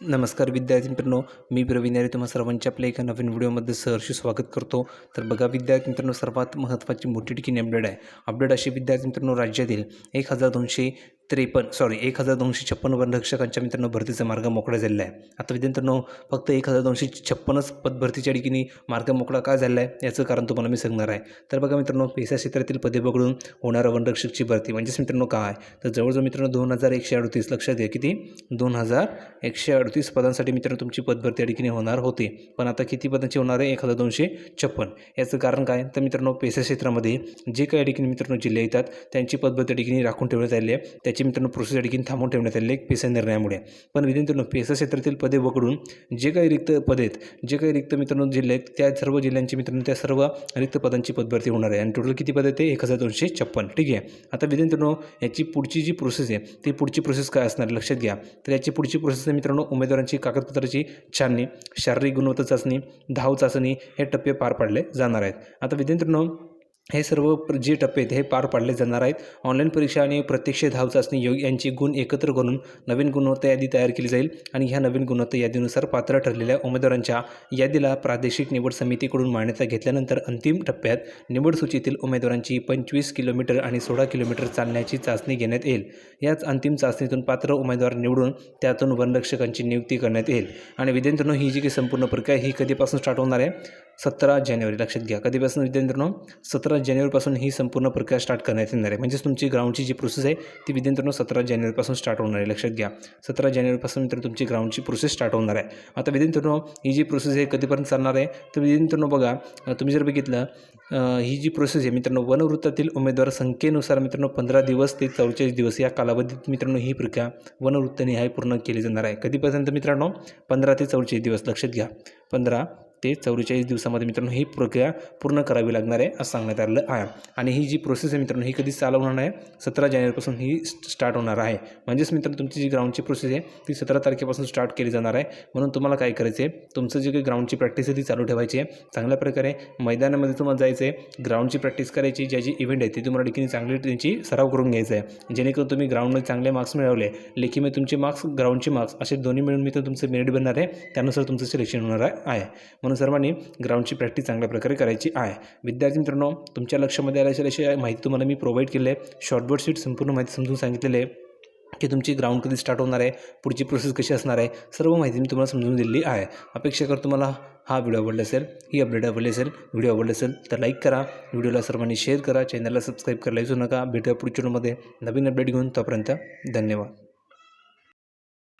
नमस्कार विद्यार्थी मित्रांनो मी प्रवीण यारे तुम्हा सर्वांच्या आपल्या एका नवीन व्हिडिओमध्ये सहर्ष स्वागत करतो. तर बघा विद्यार्थी मित्रांनो सर्वात महत्त्वाची मोठी ठिकाणी अपडेट आहे. अपडेट अशी विद्यार्थी मित्रांनो राज्यातील एक हजार दोनशे त्रेपन्न सॉरी एक हजार दोनशे छप्पन्न वनरक्षकांच्या मित्रांनो भरतीचा मार्ग मोकळा झालेला आहे. आता विद्यार्थ्यांनो फक्त एक हजार दोनशे छप्पन्नच पदभरतीच्या ठिकाणी मार्ग मोकळा का झाला आहे? याचं कारण तुम्हाला मी सांगणार आहे. तर बघा मित्रांनो पेसा क्षेत्रातील पदे बघडून होणारं वनरक्षकची भरती म्हणजेच मित्रांनो काय? तर जवळजवळ मित्रांनो दोन हजार एकशे अडतीस लक्षात घ्या किती? दोन हजार एकशे अडतीस पदांसाठी मित्रांनो तुमची पदभरती या ठिकाणी होणार होती. पण आता किती पदांची होणार आहे? एक हजार दोनशे छप्पन. याचं कारण काय? तर मित्रांनो पेसा क्षेत्रामध्ये जे काही ठिकाणी मित्रांनो जिल्हे येतात त्यांची पदभरती ठिकाणी राखून ठेवण्यात आली आहे. त्याची मित्रांनो प्रोसेस या थांबून ठेवण्यात आली एक पेसा निर्णयामुळे. पण विद्यार्थ्यांनो पेसा क्षेत्रातील पदे वगळून जे काही रिक्त पदे आहेत जे काही रिक्त मित्रांनो जिल्हे आहेत त्या सर्व जिल्ह्यांची मित्रांनो त्या सर्व रिक्त पदांची पदभरती होणार आहे. आणि टोटल किती पद आहे ते? एक हजार दोनशे छप्पन. ठीक आहे? आता विद्यार्थ्यांनो याची पुढची जी प्रोसेस आहे ती पुढची प्रोसेस काय असणार लक्षात घ्या. तर याची पुढची प्रोसेस आहे मित्रांनो उमेदवारांची कागदपत्राची छाननी शारीरिक गुणवत्ता चाचणी धाव चाचणी हे टप्पे पार पाडले जाणार आहेत. आता विद्यार्थ्यांनो हे सर्व प्र- जे टप्पे आहेत हे पार पाडले जाणार आहेत. ऑनलाईन परीक्षा आणि प्रत्यक्ष धाव चाचणी योग यांची गुण एकत्र करून नवीन गुणवत्ता यादी तयार केली जाईल आणि ह्या नवीन गुणवत्ता यादीनुसार पात्र ठरलेल्या उमेदवारांच्या यादीला प्रादेशिक निवड समितीकडून मान्यता घेतल्यानंतर अंतिम टप्प्यात निवड सूचीतील उमेदवारांची पंचवीस किलोमीटर आणि सोळा किलोमीटर चालण्याची चाचणी घेण्यात येईल. याच अंतिम चाचणीतून पात्र उमेदवार निवडून त्यातून वनरक्षकांची नियुक्ती करण्यात येईल. आणि विद्यार्थ्यांनो ही जी काही संपूर्ण प्रक्रिया ही कधीपासून स्टार्ट होणार आहे? सतरा जानेवारी लक्षात घ्या. कधीपासून विद्यार्थ्यांनो सतरा जानेवारीपासून ही संपूर्ण प्रक्रिया स्टार्ट करण्यात येणार आहे. म्हणजेच तुमची ग्राउंडची जी प्रोसेस आहे ती विद्यार्थ्यांनो सतरा जानेवारीपासून स्टार्ट होणार आहे. लक्षात घ्या. सतरा जानेवारीपासून मित्र तुमची ग्राउंडची प्रोसेस स्टार्ट होणार आहे. आता विद्यार्थ्यांनो ही जी प्रोसेस आहे कधीपर्यंत चालणार आहे? तर विद्यार्थ्यांनो बघा तुम्ही जर बघितलं ही जी प्रोसेस आहे मित्रांनो वनवृत्तातील उमेदवार संख्येनुसार मित्रांनो पंधरा दिवस ते चौवेचाळीस दिवस या कालावधीत मित्रांनो ही प्रक्रिया वनवृत्तनिहाय पूर्ण केली जाणार आहे. कधीपर्यंत मित्रांनो? पंधरा ते चौवेचाळीस दिवस लक्षात घ्या. पंधरा ते चौवेचाळीस दिवसामध्ये मित्रांनो ही प्रक्रिया पूर्ण करावी लागणार आहे असं सांगण्यात आलेलं आहे. आणि ही जी प्रोसेस आहे मित्रांनो ही कधी चालू होणार आहे सतरा जानेवारीपासून ही स्टार्ट होणार आहे. म्हणजेच मित्रांनो तुमची जी ग्राउंडची प्रोसेस आहे ती सतरा तारखेपासून स्टार्ट केली जाणार आहे. म्हणून तुम्हाला काय करायचं आहे तुमचं जे काही ग्राउंडची प्रॅक्टिस आहे ती चालू ठेवायची आहे. चांगल्या प्रकारे मैदानामध्ये तुम्हाला जायचं आहे ग्राउंडची प्रॅक्टिस करायची ज्या जी इव्हेंट आहे ती तुम्हाला ठिकाणी चांगली त्यांची सराव करून घ्यायचा आहे जेणेकरून तुम्ही ग्राउंडमध्ये चांगले मार्क्स मिळवले लेखीमध्ये तुमचे मार्क्स ग्राउंडचे मार्क्स असे दोन्ही मिळून मित्र तुमचं मेरिट बनणार आहे. त्यानुसार तुमचं सिलेक्शन होणार आहे. म्हणून सर्वांनी ग्राउंडची प्रॅक्टिस चांगल्या प्रकारे करायची आहे. विद्यार्थी मित्रांनो तुमच्या लक्षामध्ये आल्याच्या अशी माहिती तुम्हाला मी प्रोव्हाइड केली आहे. शॉर्टबोर्ड शीट संपूर्ण माहिती समजून सांगितलेली आहे की तुमची ग्राउंड कधी स्टार्ट होणार आहे पुढची प्रोसेस कशी असणार आहे सर्व माहिती मी तुम्हाला समजून दिलेली आहे. अपेक्षा करतो तुम्हाला हा व्हिडिओ आवडला असेल ही अपडेट आवडली असेल व्हिडिओ आवडला असेल तर लाईक करा व्हिडिओला सर्वांनी शेअर करा चॅनलला सबस्क्राईब करायला विसरू नका. भेटूया पुढच्या व्हिडिओमध्ये नवीन अपडेट घेऊन तोपर्यंत धन्यवाद.